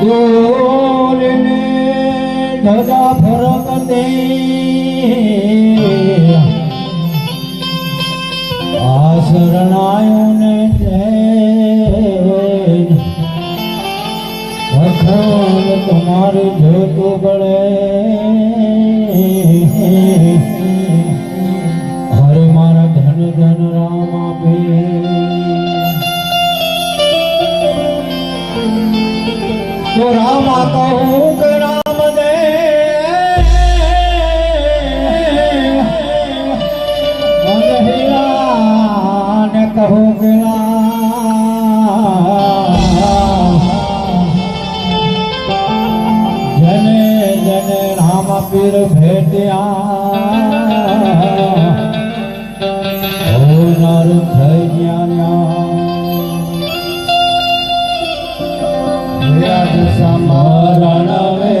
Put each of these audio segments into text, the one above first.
ડોલને ધજા ફરક દે આ શરણાયોને અખંડ તમારી જોતું બળે હરે મારા ધન ધન રામ આપે. તો રામ કહું કે રામ દે અને હીરા ને કહું કે. જને જને રામ પીર ભેટ્યા થઈ ગયા மரணமே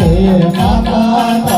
માતા